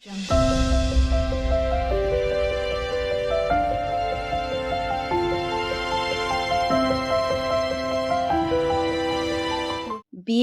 বিয়ে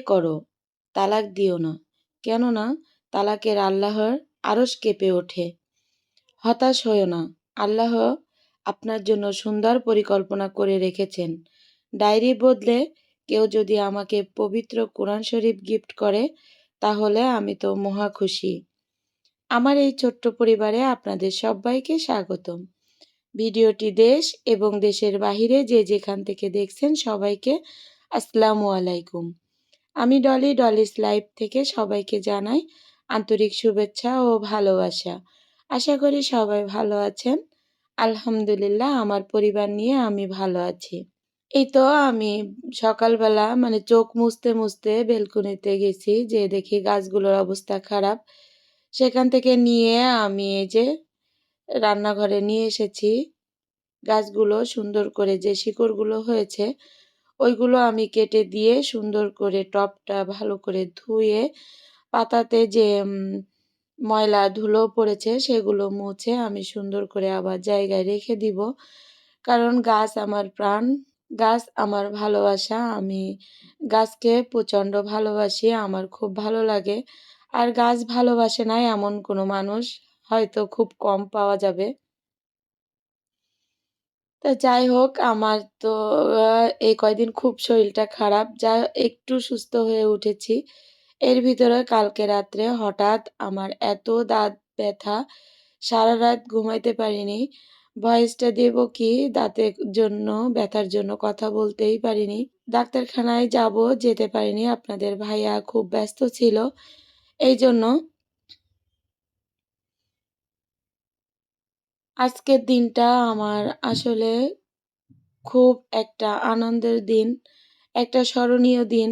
করো, তালাক দিও না। কেননা তালাকের আল্লাহর আরশ কেঁপে ওঠে। হতাশ হইও না। আল্লাহ আপনার জন্য সুন্দর পরিকল্পনা করে রেখেছেন। ডায়েরি বদলে কেউ যদি আমাকে পবিত্র কোরআন শরীফ গিফট করে, তাহলে আমি তো মহা খুশি। আমার এই ছোট্ট পরিবারে আপনাদের সবাইকে স্বাগতম। ভিডিওটি দেশ এবং দেশের বাহিরে যে যেখান থেকে দেখছেন সবাইকে আসসালামু আলাইকুম। আমি ডলি, ডলিস লাইভ থেকে সবাইকে জানাই আন্তরিক শুভেচ্ছা ও ভালোবাসা। আশা করি সবাই ভালো আছেন। আলহামদুলিল্লাহ, আমার পরিবার নিয়ে আমি ভালো আছি। এই তো আমি সকালবেলা মানে চোখ মুছতে মুছতে বেলকুনিতে গেছি যে দেখি গাছগুলোর অবস্থা খারাপ। সেখান থেকে নিয়ে আমি এই যে রান্নাঘরে নিয়ে এসেছি। গাছগুলো সুন্দর করে যে শিকড়গুলো হয়েছে, ওইগুলো আমি কেটে দিয়ে সুন্দর করে টপটা ভালো করে ধুয়ে, পাতাতে যে ময়লা ধুলো পড়েছে সেগুলো মুছে আমি সুন্দর করে আবার জায়গায় রেখে দিব। কারণ গাছ আমার প্রাণ, গাছ আমার ভালোবাসা, আমি গাছকে প্রচণ্ড ভালোবাসি, আমার খুব ভালো লাগে। আর গাছ ভালোবাসে না এমন কোনো মানুষ, হয়তো খুব কম পাওয়া যাবে। তো যাই হোক, আমার তো এই কয়দিন খুব শরীরটা খারাপ। যা একটু সুস্থ হয়ে উঠেছি। এর ভিতরে কালকে রাত্রে হঠাৎ আমার এত দাঁত ব্যথা, সারা রাত ঘুমাইতে পারিনি। ভয়েসটা দেব কি? দাঁতের জন্য, ব্যথার জন্য কথা বলতেই পারিনি। ডাক্তারখানায় যাব, যেতে পারিনি। আপনাদের ভাইয়া খুব ব্যস্ত ছিল। এই জন্য আজকের দিনটা আমার আসলে খুব একটা আনন্দের দিন, একটা স্মরণীয় দিন।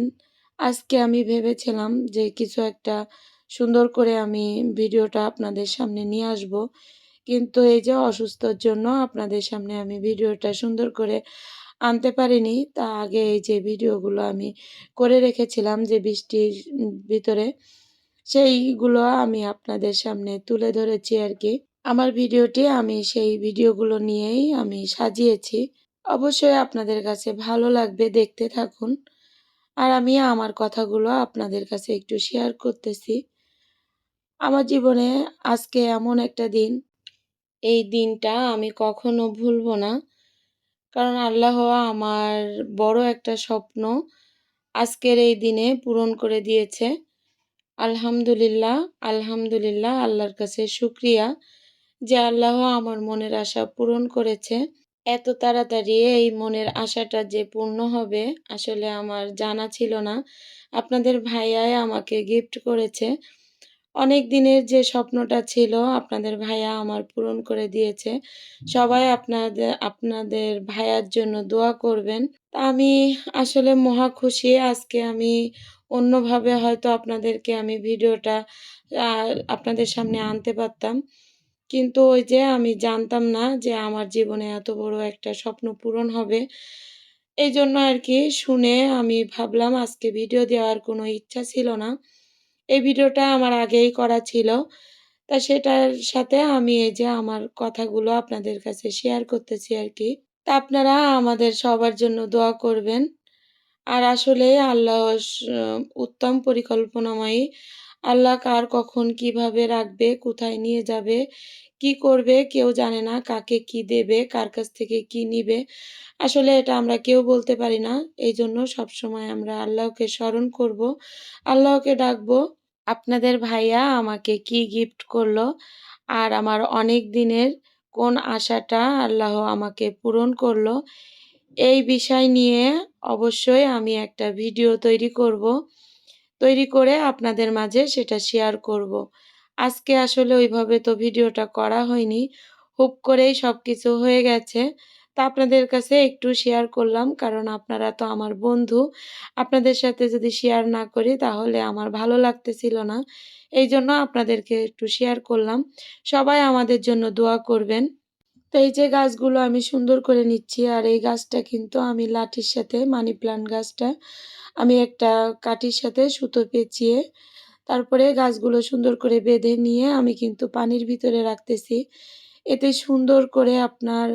আজকে আমি ভেবেছিলাম যে কিছু একটা সুন্দর করে আমি ভিডিওটা আপনাদের সামনে নিয়ে আসব। কিন্তু এই যে অসুস্থর জন্য আপনাদের সামনে আমি ভিডিওটা সুন্দর করে আনতে পারিনি, তা আগে এই যে ভিডিওগুলো আমি করে রেখেছিলাম যে বৃষ্টির ভিতরে সেইগুলো আমি আপনাদের সামনে তুলে ধরেছি আর কি। আমার ভিডিওটি আমি সেই ভিডিওগুলো নিয়েই আমি সাজিয়েছি। অবশ্যই আপনাদের কাছে ভালো লাগবে দেখতে থাকুন। আর আমি আমার কথাগুলো আপনাদের কাছে একটু শেয়ার করতেছি। আমার জীবনে আজকে এমন একটা দিন। এই দিনটা আমি কখনো ভুলবো না। কারণ আল্লাহ আমার বড় একটা স্বপ্ন আজকের এই দিনে পূরণ করে দিয়েছে। আলহামদুলিল্লাহ আলহামদুলিল্লাহ, আল্লাহর কাছে শুক্রিয়া যে আল্লাহ আমার মনের আশা পূরণ করেছে। এত তাড়াতাড়ি এই মনের আশাটা যে পূর্ণ হবে, আসলে আমার জানা ছিল না। আপনাদের ভাইয়াই আমাকে গিফট করেছে। অনেক দিনের যে স্বপ্নটা ছিল, আপনাদের ভাইয়া আমার পূরণ করে দিয়েছে। সবাই আপনাদের আপনাদের ভাইয়ার জন্য দোয়া করবেন। আমি আসলে মহা খুশি, আজকে আমি অন্যভাবে হয়তো আপনাদেরকে আমি ভিডিওটা আপনাদের সামনে আনতে পারতাম। কিন্তু ওই যে আমি জানতাম না যে আমার জীবনে এত বড় একটা স্বপ্ন পূরণ হবে। এই জন্য আর কি শুনে আমি ভাবলাম আজকে ভিডিও দেওয়ার কোনো ইচ্ছা ছিল না। এই ভিডিওটা আমার আগেই করা ছিল। তা সেটার সাথে আমি এই যে আমার কথাগুলো আপনাদের কাছে শেয়ার করতেছি আর কি। তা আপনারা আমাদের সবার জন্য দোয়া করবেন। আর আসলে আল্লাহ উত্তম পরিকল্পনাময়ী। আল্লাহ কার কখন কীভাবে রাখবে, কোথায় নিয়ে যাবে, কি করবে, কেউ জানে না কাকে কি দেবে, কার কাছ থেকে কি নিবে। আসলে এটা আমরা কেউ বলতে পারি না। এই জন্য সবসময় আমরা আল্লাহকে স্মরণ করব। আল্লাহকে ডাকবো, আপনাদের ভাইয়া আমাকে কি গিফট করল? আর আমার অনেক দিনের কোন আশাটা আল্লাহ আমাকে পূরণ করল? এই বিষয় নিয়ে অবশ্যই আমি একটা ভিডিও তৈরি করব। তৈরি করে আপনাদের মাঝে সেটা শেয়ার করব। আজকে আসলে ওইভাবে তো ভিডিওটা করা হয়নি। হুপ করেই সব কিছু হয়ে গেছে। তা আপনাদের কাছে একটু শেয়ার করলাম, কারণ আপনারা তো আমার বন্ধু। আপনাদের সাথে যদি শেয়ার না করি তাহলে আমার ভালো লাগতেছিল না। এই জন্য আপনাদেরকে একটু শেয়ার করলাম। সবাই আমাদের জন্য দোয়া করবেন। তো এই যে গাছগুলো আমি সুন্দর করে নিচ্ছি, আর এই গাছটা কিন্তু আমি লাঠির সাথে, মানি প্লান্ট গাছটা, আমি একটা কাঠির সাথে সুতো পেঁচিয়ে তারপরে গাছগুলো সুন্দর করে বেঁধে নিয়ে আমি কিন্তু পানির ভিতরে রাখতেছি। এতে সুন্দর করে আপনার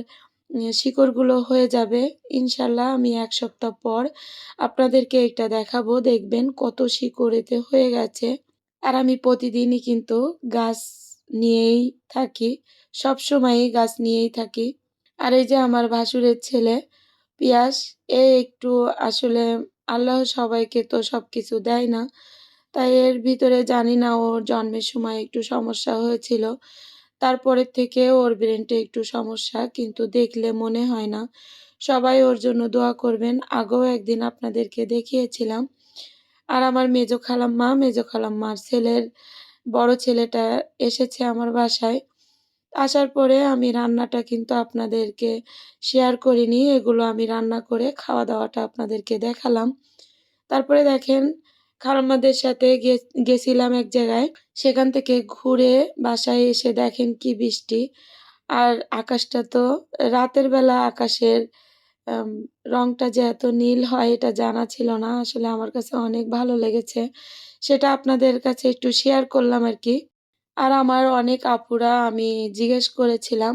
শিকড়গুলো হয়ে যাবে। ইনশাল্লাহ আমি এক সপ্তাহ পর আপনাদেরকে এটা দেখাবো, দেখবেন কত শিকড় এতে হয়ে গেছে। আর আমি প্রতিদিনই কিন্তু গাছ নিয়েই থাকি। সব সময়ই গাছ নিয়েই থাকি। আর এই যে আমার ভাসুরের ছেলে পিয়াস, এ একটু আসলে আল্লাহ সবাইকে তো সব কিছু দেয় না। তাই এর ভিতরে জানি না ওর জন্মের সময় একটু সমস্যা হয়েছিল। তারপরের থেকে ওর ব্রেনটা একটু সমস্যা, কিন্তু দেখলে মনে হয় না। সবাই ওর জন্য দোয়া করবেন। আগেও একদিন আপনাদেরকে দেখিয়েছিলাম। আর আমার মেজো খালাম্মা, মেজো খালাম্মার ছেলের বড় ছেলেটা এসেছে আমার বাসায়। আসার পরে আমি রান্নাটা কিন্তু আপনাদেরকে শেয়ার করিনি। এগুলো আমি রান্না করে খাওয়া দাওয়াটা আপনাদেরকে দেখালাম। তারপরে দেখেন, খালাম্মাদের সাথে গেছিলাম এক জায়গায়। সেখান থেকে ঘুরে বাসায় এসে দেখেন কি বৃষ্টি। আর আকাশটা তো রাতের বেলা আকাশের রংটা যে এত নীল হয় এটা জানা ছিল না। আসলে আমার কাছে অনেক ভালো লেগেছে। সেটা আপনাদের কাছে একটু শেয়ার করলাম আর কি। আর আমার অনেক আপুরা আমি জিজ্ঞেস করেছিলাম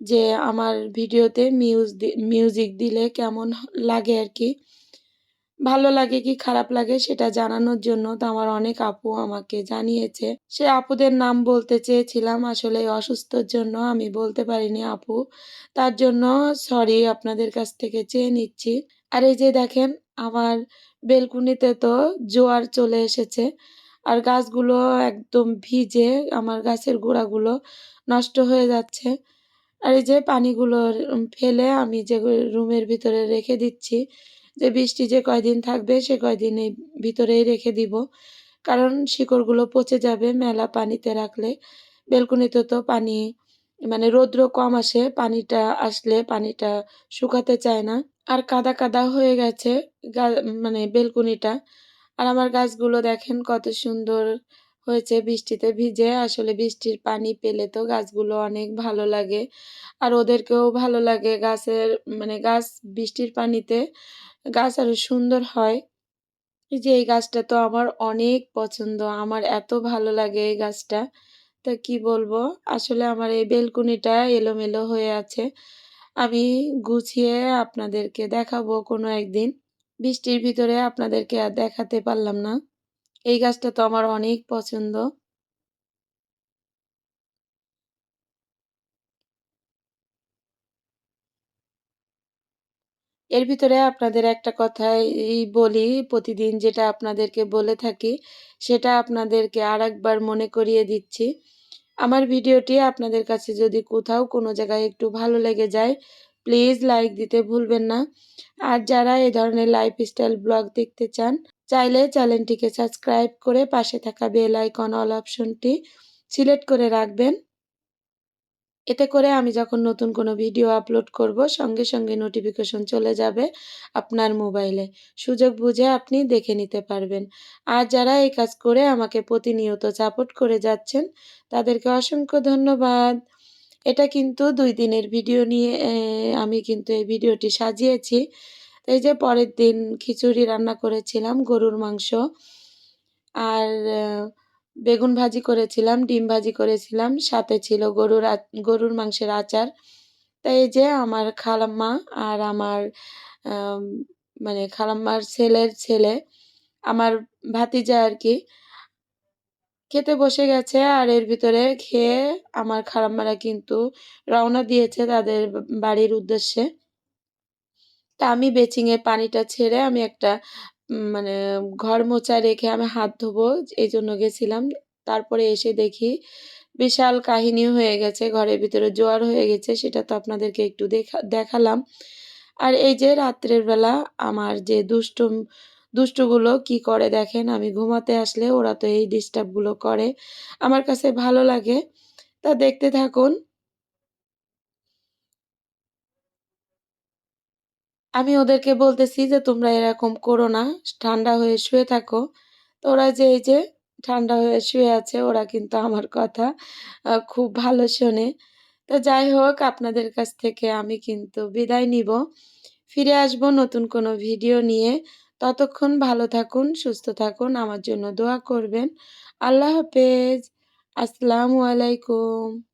যে আমার ভিডিওতে মিউজ মিউজিক দিলে কেমন লাগে আর কি? ভালো লাগে কি খারাপ লাগে সেটা জানানোর জন্য তো আমার অনেক আপু আমাকে জানিয়েছে। সে আপুদের নাম বলতে চেয়েছিলাম, আসলে অসুস্থর জন্য আমি বলতে পারিনি আপু। তার জন্য সরি আপনাদের কাছ থেকে চেয়ে নিচ্ছি। আর এই যে দেখেন, আমার বেলকুনিতে তো জোয়ার চলে এসেছে। আর গাছগুলো একদম ভিজে, আমার গাছের গোড়াগুলো নষ্ট হয়ে যাচ্ছে। আর এই যে পানিগুলো ফেলে আমি যে রুমের ভিতরে রেখে দিচ্ছি, যে বৃষ্টি যে কয়দিন থাকবে সে কয়দিন এই ভিতরেই রেখে দিব। কারণ শিকড়গুলো পচে যাবে মেলা পানিতে রাখলে। বেলকুনিতে তো পানি মানে রৌদ্র কম আসে, পানিটা আসলে পানিটা শুকাতে চায় না। আর কাদা কাদা হয়ে গেছে মানে বেলকুনিটা। আর আমার গাছগুলো দেখেন কত সুন্দর হয়েছে বৃষ্টিতে ভিজে। আসলে বৃষ্টির পানি পেলে তো গাছগুলো অনেক ভালো লাগে। আর ওদেরকেও ভালো লাগে গাছের মানে গাছ বৃষ্টির পানিতে গাছ আরও সুন্দর হয়। যে এই গাছটা তো আমার অনেক পছন্দ, আমার এত ভালো লাগে এই গাছটা। তা কি বলব? আসলে আমার এই বেলকুনিটা এলোমেলো হয়ে আছে। আমি গুছিয়ে আপনাদেরকে দেখাবো কোনো একদিন। বৃষ্টির ভিতরে আপনাদেরকে আর দেখাতে পারলাম না। এই গাছটা তো আমার অনেক পছন্দ। এর ভিতরে আপনাদের একটা কথাই বলি, প্রতিদিন যেটা আপনাদেরকে বলে থাকি, সেটা আপনাদেরকে আরেকবার মনে করিয়ে দিচ্ছি। আমার ভিডিওটি আপনাদের কাছে যদি কোথাও কোনো জায়গায় একটু ভালো লেগে যায় প্লিজ লাইক দিতে ভুলবেন না। আর যারা এই ধরনের লাইফস্টাইল ব্লগ দেখতে চান, চাইলে চ্যানেলটিকে সাবস্ক্রাইব করে পাশে থাকা বেল আইকন অল অপশনটি সিলেক্ট করে রাখবেন। এতে করে আমি যখন নতুন কোনো ভিডিও আপলোড করব, সঙ্গে সঙ্গে নোটিফিকেশন চলে যাবে আপনার মোবাইলে সুযোগ বুঝে আপনি দেখে নিতে পারবেন। আর যারা এই কাজ করে আমাকে প্রতিনিয়ত সাপোর্ট করে যাচ্ছেন, তাদেরকে অসংখ্য ধন্যবাদ। এটা কিন্তু দুই দিনের ভিডিও নিয়ে আমি কিন্তু এই ভিডিওটি সাজিয়েছি। এই যে পরের দিন খিচুড়ি রান্না করেছিলাম, গরুর মাংস। আর বেগুন ভাজি করেছিলাম, ডিম ভাজি করেছিলাম, সাথে ছিল গরুর গরুর মাংসের আচার। তাই এই যে আমার খালাম্মা আর আমার মানে খালাম্মার ছেলের ছেলে, আমার ভাতিজা আর কি খেতে বসে গেছে আর এর ভিতরে খেয়ে আমার খালাম্মারা কিন্তু রওনা দিয়েছে তাদের বাড়ির উদ্দেশ্যে। তা আমি বেচিংয়ে পানিটা ছেড়ে আমি একটা মানে ঘর মোছা রেখে আমি হাত ধোবো, এই জন্য গেছিলাম। তারপরে এসে দেখি বিশাল কাহিনী হয়ে গেছে, ঘরের ভিতরে জোয়ার হয়ে গেছে, সেটা তো আপনাদেরকে একটু দেখা, দেখালাম। আর এই যে রাত্রের বেলা আমার যে দুষ্ট দুষ্টুগুলো কি করে দেখেন? আমি ঘুমাতে আসলে ওরা তো এই ডিস্টার্বগুলো করে। আমার কাছে ভালো লাগে। তা দেখতে থাকুন। আমি ওদেরকে বলতেছি যে, তোমরা এরকম করো না। ঠান্ডা হয়ে শুয়ে থাকো। তো ওরা যে, এই যে, ঠান্ডা হয়ে শুয়ে আছে, ওরা কিন্তু আমার কথা খুব ভালো শোনে। তো যাই হোক, আপনাদের কাছ থেকে আমি কিন্তু বিদায় নিব। ফিরে আসব নতুন কোনো ভিডিও নিয়ে। ততক্ষণ ভালো থাকুন, সুস্থ থাকুন, আমার জন্য দোয়া করবেন। আল্লাহ হাফেজ। আসসালামু আলাইকুম।